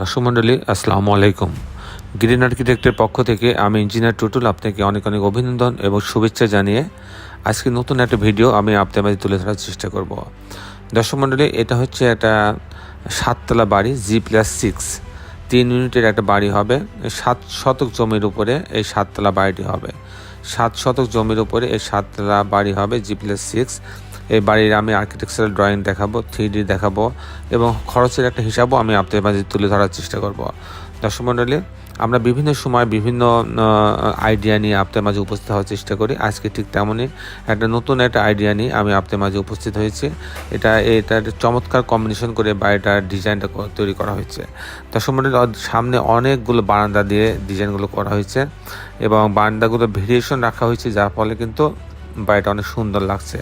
দর্শক মণ্ডলী, আসসালামু আলাইকুম। গ্রিন আর্কিটেক্টের পক্ষ থেকে আমি ইঞ্জিনিয়ার টুটুল আপনাকে অনেক অনেক অভিনন্দন এবং শুভেচ্ছা জানিয়ে আজকে নতুন একটা ভিডিও আমি আপনাদের মাঝে তুলে ধরার চেষ্টা করব। দর্শক মণ্ডলী, এটা হচ্ছে একটা সাততলা বাড়ি জি প্লাস সিক্স তিন ইউনিটের একটা বাড়ি হবে। সাত শতক জমির উপরে এই সাততলা বাড়িটি হবে। সাত শতক জমির উপরে এই সাততলা বাড়ি হবে জি প্লাস সিক্স এই বাড়ির আমি আর্কিটেকচারাল ড্রয়িং দেখাবো থ্রি ডি দেখাবো এবং খরচের একটা হিসাবও আমি আপনাদের মাঝে তুলে ধরার চেষ্টা করব। দর্শক মণ্ডলী, আমরা বিভিন্ন সময় বিভিন্ন আইডিয়া নিয়ে আপনাদের মাঝে উপস্থিত হওয়ার চেষ্টা করি। আজকে ঠিক তেমনই একটা নতুন একটা আইডিয়া নিয়ে আমি আপনাদের মাঝে উপস্থিত হয়েছি। এটা এটা চমৎকার কম্বিনেশন করে বাড়িটার ডিজাইনটা তৈরি করা হয়েছে। দর্শক মণ্ডলী সামনে অনেকগুলো বারান্দা দিয়ে ডিজাইনগুলো করা হয়েছে এবং বারান্দাগুলো ভেরিয়েশন রাখা হয়েছে, যার ফলে কিন্তু বাড়িটা অনেক সুন্দর লাগছে।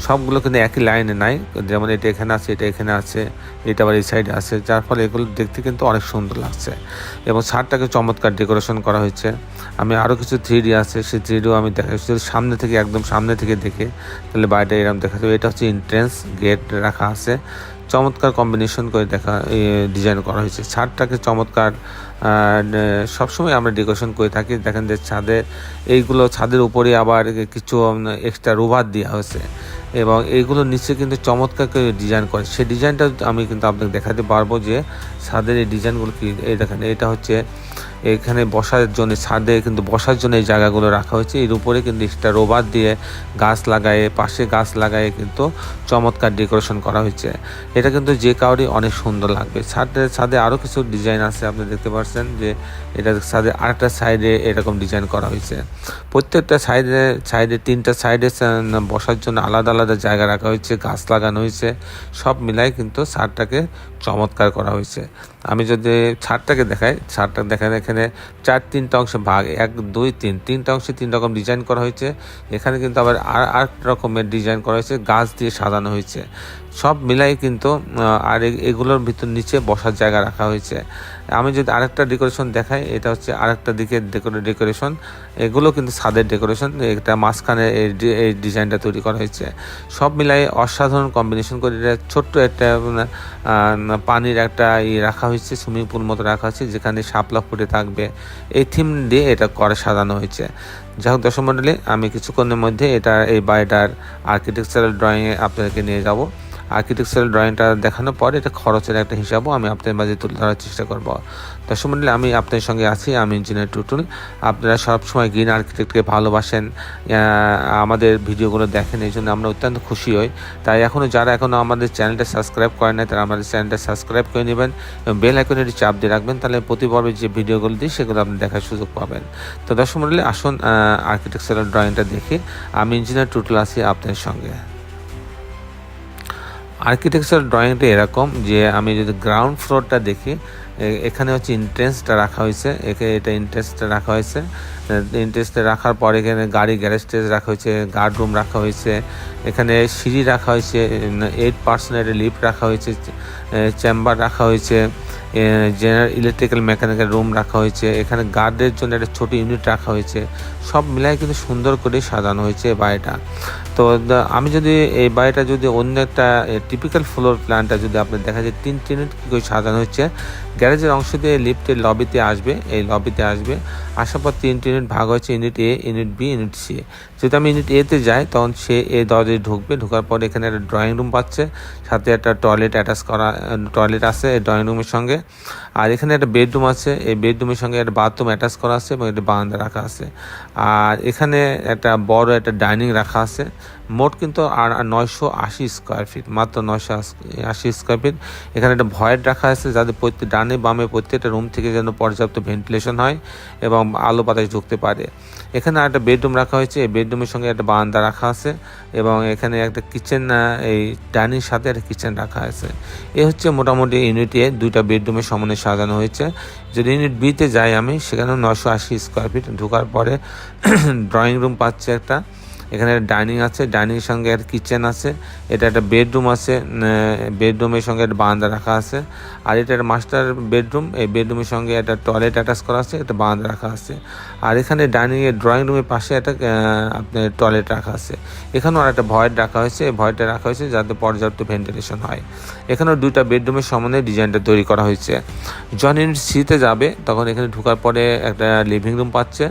সবগুলো কিন্তু একই লাইনে নাই। যেমন এটা এখানে আছে, এটা এখানে আছে, এটা আবার এই সাইডে আছে। যার ফলে এগুলো দেখতে কিন্তু অনেক সুন্দর লাগছে। এবং ছাদটাকে চমৎকার ডেকোরেশন করা হয়েছে। আমি আরও কিছু থ্রি আছে, সেই থ্রি আমি দেখা সামনে থেকে, একদম সামনে থেকে দেখে, তাহলে বাড়িটা এরকম দেখা যাবে। এটা হচ্ছে এন্ট্রেন্স গেট রাখা আছে। চমৎকার কম্বিনেশন করে দেখা ডিজাইন করা হয়েছে। ছাদটাকে চমৎকার সবসময় আমরা ডেকোরেশন করে থাকি। দেখেন যে ছাদে, এইগুলো ছাদের উপরে আবার কিছু এক্সট্রা রোভার দেওয়া হয়েছে। এবং এইগুলোর নিচে কিন্তু চমৎকার করে ডিজাইন করে। সেই ডিজাইনটা আমি কিন্তু আপনাকে দেখাতে পারব যে, ছাদের এই ডিজাইনগুলো কি, এই দেখেন, এটা হচ্ছে এখানে বসার জন্য, ছাদে কিন্তু বসার জন্য এই জায়গাগুলো রাখা হয়েছে। এর উপরে কিন্তু এক্সট্রা রোবার দিয়ে গাছ লাগায়ে, পাশে গাছ লাগায়ে কিন্তু চমৎকার ডেকোরেশন করা হয়েছে। এটা কিন্তু যে কাউরই অনেক সুন্দর লাগবে। ছাদে ছাদে আরও কিছু ডিজাইন আছে, আপনি দেখতে পাচ্ছেন যে এটা ছাদে আরেকটা সাইডে এরকম ডিজাইন করা হয়েছে। প্রত্যেকটা সাইডে সাইডে তিনটা সাইডে বসার জন্য আলাদা আলাদা জায়গা রাখা হয়েছে, গাছ লাগানো হয়েছে। সব মিলাই কিন্তু ছাদটাকে চমৎকার করা হয়েছে। আমি যদি ছাদটাকে দেখাই ছাদটা দেখেন এখানে চার তিনটা অংশে ভাগ, এক, দুই, তিন তিনটা অংশে তিন রকম ডিজাইন করা হয়েছে। এখানে কিন্তু আবার আর আর রকমের ডিজাইন করা হয়েছে, গাছ দিয়ে সাজানো হয়েছে। সব মিলাই কিন্তু আর এগুলোর ভিতর নিচে বসার জায়গা রাখা হয়েছে। আমি যদি আরেকটা ডেকোরেশন দেখাই, এটা হচ্ছে আরেকটা দিকে ডেকোরেশন। এগুলো কিন্তু ছাদের ডেকোরেশন। এটা মাঝখানে এই ডিজাইনটা তৈরি করা হয়েছে। সব মিলাই অসাধারণ কম্বিনেশন করে এটা ছোট্ট একটা পানির একটা ই রাখা হয়েছে, সুইমিং পুল মতো রাখা হয়েছে, যেখানে শাপলা ফুটে থাকবে। এই থিম দিয়ে এটা করে সাজানো হয়েছে। যাই হোক দর্শক মণ্ডলী আমি কিছুক্ষণের মধ্যে এটা এই বাড়িটার আর্কিটেকচারাল ড্রয়িংয়ে আপনাদেরকে নিয়ে যাব। আর্কিটেকচারাল ড্রয়িংটা দেখানোর পর এটা খরচের একটা হিসাবও আমি আপনাদের মাঝে তুলে ধরার চেষ্টা করব। দর্শক মণ্ডলী আমি আপনাদের সঙ্গে আছি, আমি ইঞ্জিনিয়ার টুটুল। আপনারা সবসময় গ্রিন আর্কিটেক্টকে ভালোবাসেন আমাদের ভিডিওগুলো দেখেন, এই জন্য আমরা অত্যন্ত খুশি হই। তাই এখনও যারা এখনও আমাদের চ্যানেলটা সাবস্ক্রাইব করেন না তারা আমাদের চ্যানেলটা সাবস্ক্রাইব করে নেবেন এবং বেল আইকনের চাপ দিয়ে রাখবেন, তাহলে প্রতি পর্বে যে ভিডিওগুলো দিই, সেগুলো আপনি দেখার সুযোগ পাবেন। তো দর্শক মণ্ডলী আসুন আর্কিটেকচারাল ড্রয়িংটা দেখি। আমি ইঞ্জিনিয়ার টুটুল আছি আপনাদের সঙ্গে। আর্কিটেকচার ড্রয়িংটা এরকম যে আমি যদি গ্রাউন্ড ফ্লোরটা দেখি এখানে হচ্ছে ইন্ট্রেন্সটা রাখা হয়েছে। একে, এটা ইন্ট্রেন্সটা রাখা হয়েছে। ইন্ট্রেন্সটা রাখার পর এখানে গাড়ি গ্যারেজ টেজ রাখা হয়েছে গার্ড রুম রাখা হয়েছে, এখানে সিঁড়ি রাখা হয়েছে এইট পার্সেন্টের লিফট রাখা হয়েছে চেম্বার রাখা হয়েছে জেনারেল ইলেকট্রিক্যাল মেকানিক্যাল রুম রাখা হয়েছে, এখানে গার্ডের জন্য একটা ছোট ইউনিট রাখা হয়েছে, সব মিলাই কিন্তু সুন্দর করে সাজানো হয়েছে বাড়িটা। তো আমি যদি এই বাড়িটা যদি অন্য একটা টিপিক্যাল ফ্লোর প্ল্যানটা যদি আপনার দেখা যায়, তিন ইউনিট কী করে সাজানো হচ্ছে গ্যারেজের অংশ দিয়ে লিফটের লবিতে আসবে, এই লবিতে আসবে, আসার পর তিন ইউনিট ভাগ হয়েছে unit A unit B unit C যদি আমি ইউনিট এতে যাই, তখন সে এ দরজায় ঢুকবে, ঢোকার পর এখানে একটা ড্রয়িং রুম পাচ্ছে। সাথে একটা টয়লেট অ্যাটাচ করা টয়লেট আছে এই ড্রয়িং রুমের সঙ্গে। আর এখানে একটা বেডরুম আছে, এই বেডরুমের সঙ্গে একটা বাথরুম অ্যাটাচ করা আছে এবং একটা বারান্দা রাখা আছে। আর এখানে একটা বড় একটা ডাইনিং রাখা আছে। মোট কিন্তু আর নয়শো আশি স্কোয়ার ফিট মাত্র নয়শো আশি স্কোয়ার ফিট এখানে একটা ভয়েড রাখা আছে যাতে প্রত্যেক ডানে বামে প্রত্যেকটা রুম থেকে যেন পর্যাপ্ত ভেন্টিলেশন হয় এবং আলো বাতাস ঢুকতে পারে। এখানে আর একটা বেডরুম রাখা হয়েছে, এই বেডরুমের সঙ্গে একটা বারান্দা রাখা আছে এবং এখানে একটা কিচেন এই ডাইনিং সাথে একটা কিচেন রাখা আছে। এ হচ্ছে মোটামুটি ইউনিটে দুইটা বেডরুমের সমানে সাজানো হয়েছে। যদি ইউনিট বিতে যাই আমি সেখানে নশো আশি স্কোয়ার ফিট ঢোকার পরে ড্রয়িং রুম পাচ্ছে একটা। এখানে ডাইনিং আছে, ডাইনিংয়ের সঙ্গে একটা কিচেন আছে, এটা একটা বেডরুম আছে বেডরুমের সঙ্গে একটা বারান্দা রাখা আছে, আর এটা একটা মাস্টার বেডরুম, এই বেডরুমের সঙ্গে একটা টয়লেট অ্যাটাচ করা আছে, একটা বারান্দা রাখা আছে, আর এখানে ডাইনিংয়ের ড্রয়িং রুমের পাশে একটা আপনার টয়লেট রাখা আছে, এখানেও আর একটা ভয়েড রাখা হয়েছে, এই ভয়েডটা রাখা হয়েছে যাতে পর্যাপ্ত ভেন্টিলেশন হয়, এখানেও দুইটা বেডরুমের সমন্বয়ে ডিজাইনটা তৈরি করা হয়েছে ইউনিট সিতে যাবে, তখন এখানে ঢোকার পরে একটা লিভিং রুম পাচ্ছে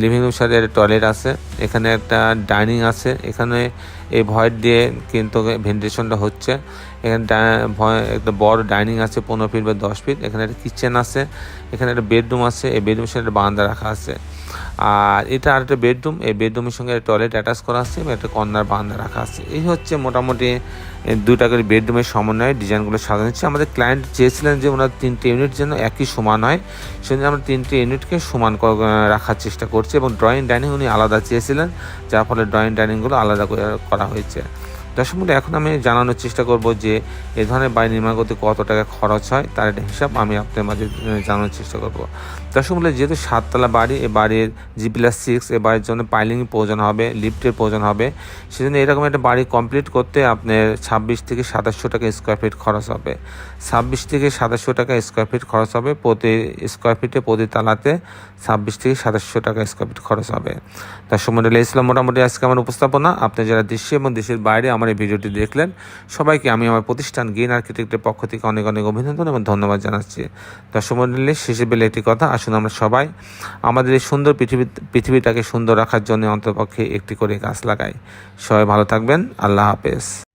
লিভিং রুম সাথে একটা টয়লেট আছে, এখানে একটা ডাইনিং আছে, এখানে এই ভয়েড দিয়ে কিন্তু ভেন্টিলেশনটা হচ্ছে। এখানে একটা বড় ডাইনিং আছে, পনেরো ফিট বা দশ ফিট, এখানে একটা কিচেন আছে, এখানে একটা বেডরুম আছে, এই বেডরুমের সাথে একটা বারান্দা রাখা আছে। আর এটা আর একটা বেডরুম এই বেডরুমের সঙ্গে টয়লেট অ্যাটাচ করা আছে এবং একটা কর্নার বারান্দা রাখা আছে। এই হচ্ছে মোটামুটি এ, দুইটা করে বেডরুমের সমন্বয়ে ডিজাইনগুলো সাজানো হচ্ছে। আমাদের ক্লায়েন্ট চেয়েছিলেন যে ওনার তিনটে ইউনিট যেন একই সমান হয়। সেজন্য আমরা তিনটে ইউনিটকে সমান রাখার চেষ্টা করছি এবং ড্রয়িং ডাইনিং উনি আলাদা চেয়েছিলেন যার ফলে ড্রয়িং ডাইনিংগুলো আলাদা করে হয়েছে। দর্শক বন্ধু, এখন আমি জানানোর চেষ্টা করব যে এ ধরনের বাড়ি নির্মাণ করতে কত টাকা খরচ হয় তার একটা হিসাব আমি আপনাদের মাঝে জানানোর চেষ্টা করব। দর্শক বলে, যেহেতু সাততলা বাড়ি, এ বাড়ির জি প্লাস সিক্স এ বাড়ির জন্য পাইলিং প্রয়োজন হবে, লিফটের প্রয়োজন হবে, সেজন্য এরকম একটা বাড়ি কমপ্লিট করতে আপনার ছাব্বিশ থেকে সাতাশশো টাকা স্কোয়ার ফিট খরচ হবে। ছাব্বিশ থেকে সাতাশশো টাকা স্কোয়ার ফিট খরচ হবে, প্রতি স্কোয়ার ফিটে প্রতি তালাতে ছাব্বিশ থেকে সাতাশশো টাকা স্কোয়ার ফিট খরচ হবে। দর্শক মন্ডলী ইসলাম মোটামুটি আজকে আমার উপস্থাপনা। আপনি যারা দেশে এবং দেশের বাইরে আমার এই ভিডিওটি দেখলেন, সবাইকে আমি আমার প্রতিষ্ঠান গেইন আর্কিটেক্টের পক্ষ থেকে অনেক অনেক অভিনন্দন এবং ধন্যবাদ জানাচ্ছি। দর্শক মন্ডলী শেষে বেলে একটি কথা আসুন আমরা সবাই। আমাদের এই সুন্দর পৃথিবী, পৃথিবীটাকে সুন্দর রাখার জন্য অন্তপক্ষে একটি করে গাছ লাগাই। সবাই ভালো থাকবেন। আল্লাহ হাফেজ।